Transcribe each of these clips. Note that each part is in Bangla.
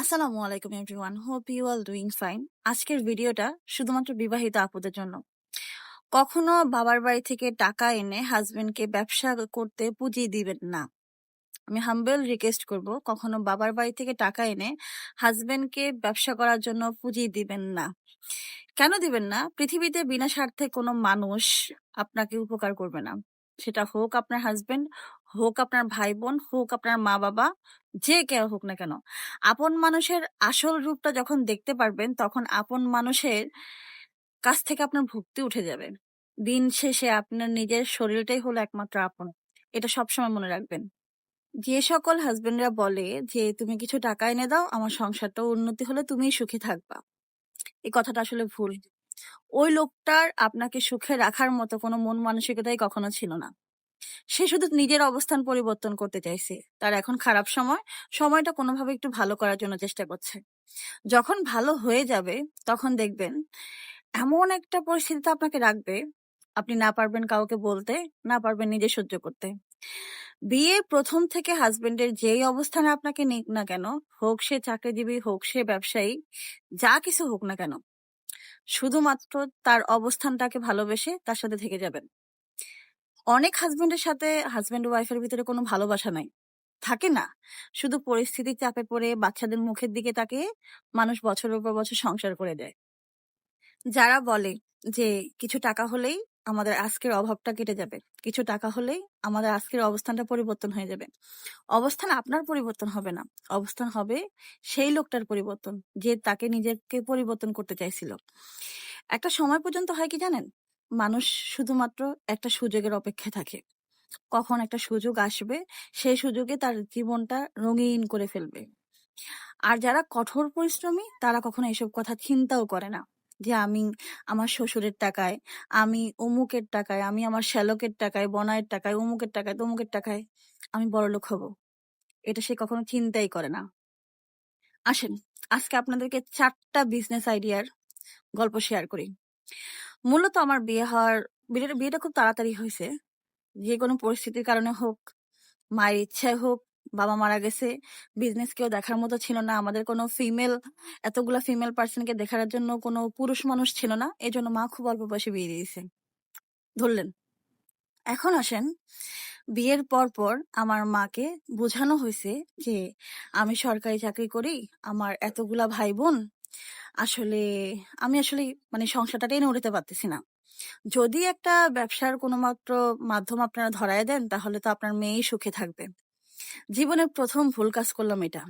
আসসালামু আলাইকুম everyone hope you all doing fine আজকের ভিডিওটা শুধুমাত্র বিবাহিত আপুদের জন্য। কখনো বাবার বাড়ি থেকে টাকা এনে হাজবেন্ডকে ব্যবসা করতে পুঁজি দিবেন না। আমি হাম্বেল রিকোয়েস্ট করব, কখনো বাবার বাড়ি থেকে টাকা এনে হাজবেন্ডকে ব্যবসা করার জন্য পুঁজি দিবেন না। কেন দিবেন না? পৃথিবীতে বিনা স্বার্থে কোনো মানুষ আপনাকে উপকার করবে না। সেটা হোক আপনার হাজবেন্ড হোক আপনার ভাই বোন হোক আপনার মা বাবা যে কেউ হোক না কেন, আপন মানুষের আসল রূপটা যখন দেখতে পারবেন, তখন আপন মানুষের কাছ থেকে আপনার ভক্তি উঠে যাবে। দিন শেষে আপনার নিজের শরীরটাই হলো একমাত্র আপন। এটা সবসময় মনে রাখবেন। যে সকল হাজবেন্ডরা বলে যে, তুমি কিছু টাকা এনে দাও, আমার সংসারটা উন্নতি হলে তুমিই সুখী থাকবা। এই কথাটা আসলে ভুল। ওই লোকটার আপনাকে সুখে রাখার মতো কোনো মন মানসিকতাই কখনো ছিল না। সে শুধু নিজের অবস্থান পরিবর্তন করতে চাইছে। তার এখন খারাপ সময়, সময়টা কোনোভাবে একটু ভালো করার জন্য চেষ্টা করছে। যখন ভালো হয়ে যাবে, তখন দেখবেন এমন একটা পরিস্থিতিতে আপনাকে রাখবে, আপনি না পারবেন কাউকে বলতে, না পারবেন নিজে সহ্য করতে। বিয়ে প্রথম থেকে হাজবেন্ডের যেই অবস্থানে আপনাকে নিক না কেন, হোক সে চাকরিজীবী, হোক সে ব্যবসায়ী, যা কিছু হোক না কেন, শুধুমাত্র তার অবস্থানটাকে ভালোবেসে তার সাথে থেকে যাবেন। অনেক হাজবেন্ডের সাথে হাজবেন্ড ওয়াইফের ভিতরে কোনো ভালোবাসা নাই। থাকে না। শুধু পরিস্থিতির চাপে পড়ে বাচ্চাদের মুখের দিকে তাকিয়ে মানুষ বছরের পর বছর সংসার করে দেয়। যারা বলে যে, কিছু টাকা হলেই আমাদের আজকের অভাবটা কেটে যাবে। কিছু টাকা হলেই আমাদের আজকের অবস্থানটা পরিবর্তন হয়ে যাবে। অবস্থান আপনার পরিবর্তন হবে না। অবস্থান হবে সেই লোকটার পরিবর্তন, যে তাকে নিজেকে পরিবর্তন করতে চাইছিল। একটা সময় পর্যন্ত হয় কি জানেন? মানুষ শুধুমাত্র একটা সুযোগের অপেক্ষায় থাকে। কখন একটা সুযোগ আসবে, সেই সুযোগে তার জীবনটা রঙিন করে ফেলবে। আর যারা কঠোর পরিশ্রমী, তারা কখনো এসব কথা চিন্তাও করে না যে আমি আমার শ্বশুরের টাকায়, আমি অমুকের টাকায়, আমি আমার শ্যালকের টাকায়, বনায়ের টাকায়, অমুকের টাকায়, তমুকের টাকায় আমি বড়লোক হব। এটা সে কখনো চিন্তাই করে না। আসেন, আজকে আপনাদেরকে চারটা বিজনেস আইডিয়ার গল্প শেয়ার করি। মূলত আমার বিয়ে হওয়ার, বিয়েটা বিয়েটা খুব তাড়াতাড়ি হয়েছে। যে কোনো পরিস্থিতির কারণে হোক, মায়ের ইচ্ছায় হোক, বাবা মারা গেছে বিজনেস কেউ দেখার মতো ছিল না। আমাদের কোনো ফিমেল এতগুলা ফিমেল পার্সনকে দেখার জন্য কোনো পুরুষ মানুষ ছিল না। এই জন্য মা খুব অল্প বয়সে বিয়ে দিয়েছে। ধরলেন। এখন আসেন, বিয়ের পর পর আমার মাকে বোঝানো হয়েছে যে, আমি সরকারি চাকরি করি, আমার এতগুলা ভাই বোন আসলে আমি আসলে মানে সংসারটা টেনে উঠতে পারতেছি না। যদি একটা ব্যবসার কোনো মাত্র মাধ্যম আপনারা ধরায় দেন, তাহলে তো আপনার মেয়েই সুখে থাকবে। জীবনে প্রথম ভুল কাজ করলাম এটা।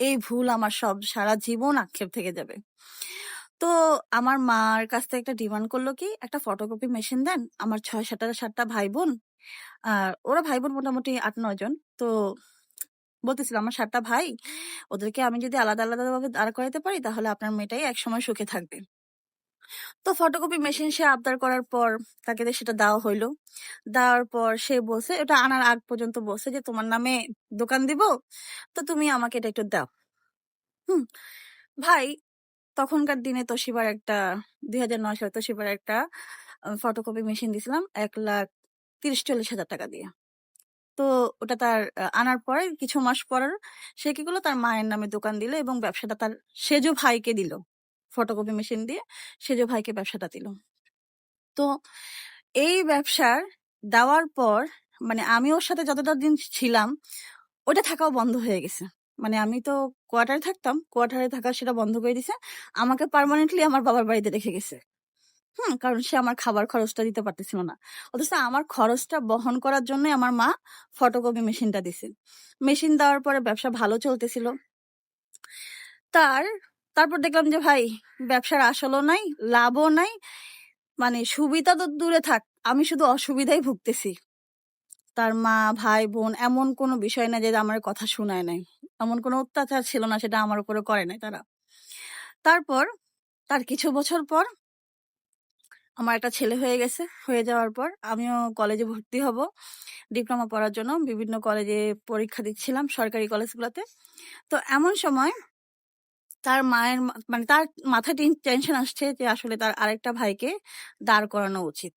এই ভুল আমার সব সারা জীবন আক্ষেপ থেকে যাবে। তো আমার মার কাছ থেকে একটা ডিমান্ড করল কি, একটা ফটোকপি মেশিন দেন, আমার ছয় সাতটা সাতটা ভাই বোন আর ওরা ভাই বোন মোটামুটি আট নয় জন, তো বলতেছিল আমার সাতটা ভাই, ওদেরকে আমি যদি আলাদা আলাদা ভাবে দাঁড় করাতে পারি, তাহলে আপনার মেয়েটাই একসময় সুখে থাকবে। তো ফটোকপি মেশিন সে আবদার করার পর তাকে সেটা দেওয়া হইল, দেওয়ার পর সে বলছে ওটা আনার আগ পর্যন্ত বলছে যে তোমার নামে দোকান দিব, তো তুমি আমাকে এটা একটু দাও। হুম, ভাই, তখনকার দিনে তোশিবার একটা, দুই হাজার নয় সালে তোশিবার একটা ফটোকপি মেশিন দিছিলাম এক লাখ তিরিশ, চল্লিশ হাজার টাকা দিয়ে। তো ওটা তার আনার পরে কিছু মাস পর সে কি করল? তার মায়ের নামে দোকান দিল এবং ব্যবসাটা তার সেজো ভাইকে দিল। ফটোকপি মেশিন দিয়ে সেজো ভাইকে ব্যবসাটা দিল। তো এই ব্যবসার দেওয়ার পর মানে আমি ওর সাথে যতটা দিন ছিলাম ওটা থাকাও বন্ধ হয়ে গেছে। মানে আমি তো কোয়ার্টারে থাকতাম কোয়ার্টারে থাকা সেটা বন্ধ করে দিছে। আমাকে পার্মানেন্টলি আমার বাবার বাড়িতে রেখে গেছে। হুম, কারণ সে আমার খাবার খরচটা দিতে পারতেছিল না। অথচ আমার খরচটা বহন করার জন্য আমার মা ফটোকপি মেশিনটা দিছে। মেশিন দেওয়ার পরে ব্যবসা ভালো চলতেছিল। তার, তারপর দেখলাম যে ভাই, ব্যবসার আসলও নাই, লাভও নাই মানে সুবিধা তো দূরে থাক, আমি শুধু অসুবিধাই ভুগতেছি। তার মা, ভাই, বোন এমন কোনো বিষয় না যে আমার কথা শোনায় নাই। এমন কোনো অত্যাচার ছিল না, সেটা আমার উপরে করে নাই তারা। তারপর, তার কিছু বছর পর আমার একটা ছেলে হয়ে গেছে হয়ে যাওয়ার পর আমিও কলেজে ভর্তি হব ডিপ্লোমা পড়ার জন্য বিভিন্ন কলেজে পরীক্ষা দিচ্ছিলাম সরকারি কলেজগুলোতে তো এমন সময় তার মায়ের মানে তার মাথায় টেনশন আসছে যে আসলে তার আরেকটা ভাইকে দাঁড় করানো উচিত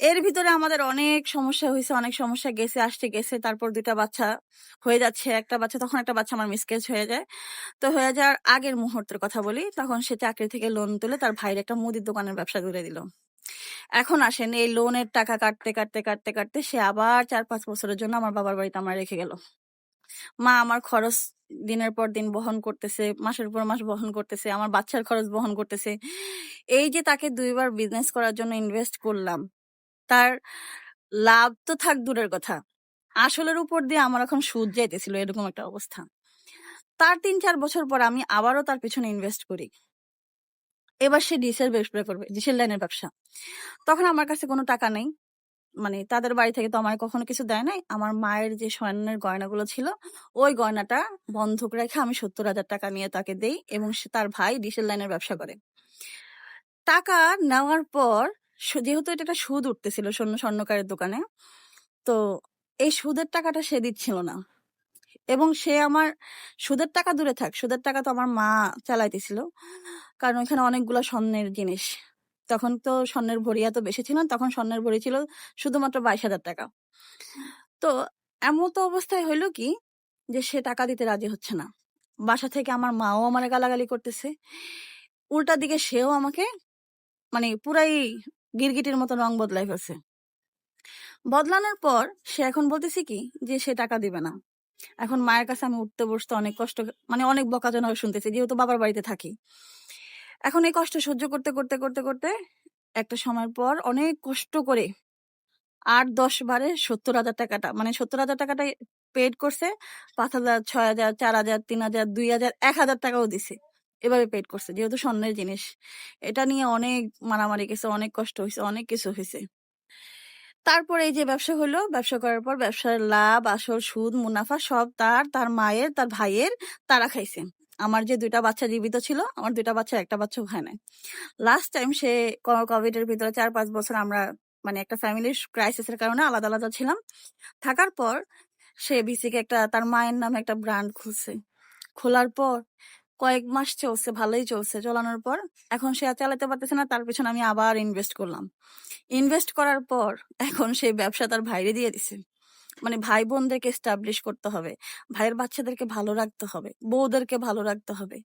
এর ভিতরে আমাদের অনেক সমস্যা হয়েছে অনেক সমস্যা গেছে, আসছে, গেছে। তারপর দুটা বাচ্চা হয়ে যাচ্ছে। একটা বাচ্চা তখন একটা বাচ্চা আমার মিসক্যারেজ হয়ে যায়। তো হয়ে যাওয়ার আগের মুহূর্তের কথা বলি, তখন সে চাকরি থেকে লোন তুলে তার ভাইয়ের একটা মুদির দোকানের ব্যবসা করে দিল। এখন আসেন এই লোনের টাকা কাটতে, কাটতে, কাটতে, কাটতে সে আবার ৪-৫ বছরের জন্য আমার বাবার বাড়িতে আমার রেখে গেল। মা আমার খরচ দিনের পর দিন বহন করতেছে, মাসের পর মাস বহন করতেছে, আমার বাচ্চার খরচ বহন করতেছে। এই যে তাকে দুইবার বিজনেস করার জন্য ইনভেস্ট করলাম, তার লাভ তো থাক দূরের কথা। আসলের উপর দিয়ে আমার এখন সুদ যাইতেছিল এরকম একটা অবস্থা। তার ৩-৪ বছর পর আমি আবারও তার পিছনে ইনভেস্ট করি। এবার সে ডিশের ব্যবসা করবে, ডিশের লাইনের ব্যবসা। তখন আমার কাছে কোনো টাকা নেই। মানে তাদের বাড়ি থেকে তো আমায় কখনো কিছু দেয় নাই। আমার মায়ের যে স্বর্ণের গয়নাগুলো ছিল, ওই গয়নাটা বন্ধক রেখে আমি ৭০,০০০ টাকা নিয়ে তাকে দেই এবং সে তার ভাই ডিশের লাইনের ব্যবসা করে। টাকা নেওয়ার পর যেহেতু এটা একটা সুদ উঠতেছিল স্বর্ণ স্বর্ণকারের দোকানে, তো এই সুদের টাকাটা সে দিচ্ছিল না। এবং সে আমার সুদের টাকা দূরে থাক, সুদের টাকা তো আমার মা চালাইতেছিল। কারণ ওইখানে অনেকগুলো স্বর্ণের জিনিস। তখন তো স্বর্ণের ভরি এত বেশি ছিল না। তখন স্বর্ণের ভরি ছিল শুধুমাত্র ২২,০০০ টাকা। তো এমন তো অবস্থায় হইল কি যে সে টাকা দিতে রাজি হচ্ছে না। বাসা থেকে আমার মাও আমারে গালাগালি করতেছে। উল্টা দিকে সেও আমাকে মানে পুরাই গিরগিটির মতো রং বদলাই ফেলছে। বদলানোর পর সে এখন বলতেছে কি যে সে টাকা দিবে না। এখন মায়ের কাছে আমি উঠতে বসতে অনেক কষ্ট মানে অনেক বকাঝকা শুনতেছি যেহেতু বাবার বাড়িতে থাকি। এখন এই কষ্ট সহ্য করতে, করতে, করতে, করতে একটা সময়ের পর অনেক কষ্ট করে আট দশ বারে ৭০,০০০ টাকাটা মানে ৭০,০০০ টাকাটা পেড করছে। পাঁচ হাজার ছয় হাজার চার হাজার তিন হাজার দুই হাজার এক হাজার টাকাও দিছে। এভাবে পেড করছে। যেহেতু স্বর্ণের জিনিস। এটা নিয়ে অনেক মারামারি গেছে, অনেক কষ্ট হয়েছে অনেক কিছু হইছে। তারপর এই যে ব্যবসা হলো, ব্যবসা করার পর ব্যবসার লাভ, আসল, সুদ, মুনাফা সব তার, তার মায়ের, তার ভাইয়ের তারা খাইছে। আমার যে ২ টা বাচ্চা জীবিত ছিল, আমার ২ বাচ্চা একটা বাচ্চা খায় নাই। লাস্ট টাইম সে কোভিড এর ভিতরে ৪-৫ বছর আমরা মানে একটা ফ্যামিলির ক্রাইসিস এর কারণে আলাদা, আলাদা ছিলাম। থাকার পর সে বিসিকে একটা তার মায়ের নামে একটা ব্র্যান্ড খুলছে। খোলার পর কয়েক মাস চলছে, ভালোই চলছে। চলানোর পর এখন সে চালাতে পারতেছে না। তার পেছনে আমি আবার ইনভেস্ট করলাম। ইনভেস্ট করার পর এখন সেই ব্যবসা তার ভাইরে দিয়ে দিছে। মানে ভাই-বোনদেরকে এস্টাবলিশ করতে হবে। ভাইয়ের বাচ্চাদেরকে ভালো রাখতে হবে। বউদেরকে ভালো রাখতে হবে।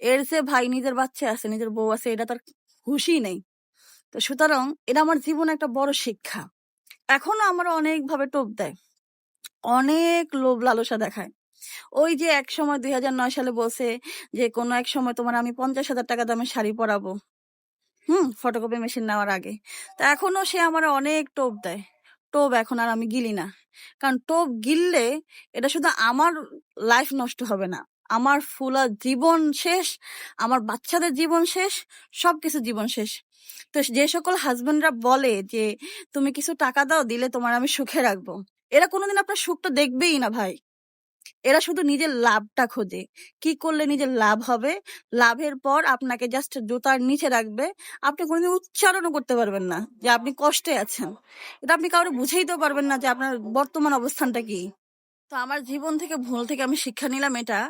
এর যে ভাই নিজের বাচ্চা আছে, নিজের বউ আছে এটা তার হুঁশই নেই। তো সুতরাং এটা আমার জীবনে একটা বড় শিক্ষা। এখনও আমার অনেকভাবে টোপ দেয়। অনেক লোভ লালসা দেখায়। ওই যে একসময় ২০০৯ সালে বলছে যে কোনো এক সময় তোমার আমি ৫০,০০০ টাকা দামের শাড়ি পরাবো। হুম? ফটোকপি মেশিন নেওয়ার আগে। তো এখনও সে আমার অনেক টোপ দেয়। টোপ এখন আর আমি গিলি না। কারণ টোপ গিললে এটা শুধু আমার লাইফ নষ্ট হবে না। আমার ফুলা জীবন শেষ, আমার বাচ্চাদের জীবন শেষ, সবকিছু জীবন শেষ। তো যে সকল হাজবেন্ডরা বলে যে তুমি কিছু টাকা দাও দিলে তোমার আমি সুখে রাখব। এরা কোনোদিন আপনার সুখটা দেখবেই না ভাই। এরা শুধু নিজের লাভটা খোঁজে। কি করলে নিজের লাভ হবে? লাভের পর আপনাকে জাস্ট জুতার নিচে রাখবে। আপনি কোনোদিন উচ্চারণও করতে পারবেন না যে আপনি কষ্টে আছেন। এটা আপনি কাউরে বুঝাইতেও পারবেন না যে আপনার বর্তমান অবস্থানটা কি? তো আমার জীবন থেকে, ভুল থেকে আমি শিক্ষা নিলাম এটা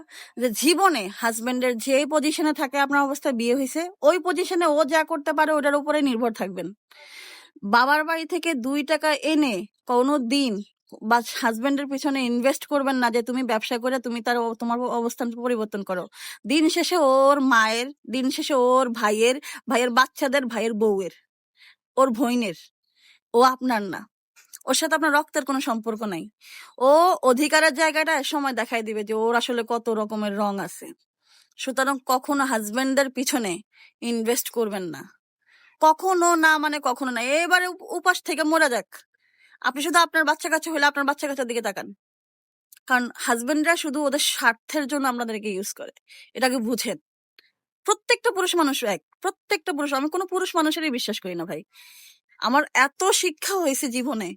যে জীবনে হাসব্যান্ডের যে পজিশনে থাকে আপনার অবস্থায় বিয়ে হয়েছে ওই পজিশনে ও যা করতে পারে ওটার উপরে নির্ভর থাকবেন। বাবার বাড়ি থেকে দুই টাকা এনে কোনোদিন বা হাসব্যান্ডের পিছনে ইনভেস্ট করবেন না যে তুমি ব্যবসা করে তুমি তার তোমার অবস্থান পরিবর্তন করো। দিন শেষে ওর মায়ের, দিন শেষে ওর ভাইয়ের, ভাইয়ের বাচ্চাদের, ভাইয়ের বউয়ের, ওর ভইনের। ও আপনার না। ওর সাথে আপনার রক্তের কোনো সম্পর্ক নাই। ও অধিকারের জায়গাটা সময় দেখাই দিবে যে ওর আসলে কত রকমের রং আছে। সুতরাং কখনো হাসব্যান্ডের পিছনে ইনভেস্ট করবেন না। কখনো না মানে কখনো না। এবারে উপ উপাস থেকে মরে যাক। আপনি শুধু আপনার বাচ্চা কাছে হলে আপনার বাচ্চা-কাচ্চার দিকে তাকান। কারণ হাজব্যান্ডরা শুধু ওদের স্বার্থের জন্য আপনাদেরকে ইউজ করে। এটাকে বুঝেন। প্রত্যেকটা পুরুষ মানুষ এক। প্রত্যেকটা পুরুষ, আমি কোনো পুরুষ মানুষেরই বিশ্বাস করি না ভাই। আমার এত শিক্ষা হয়েছে জীবনে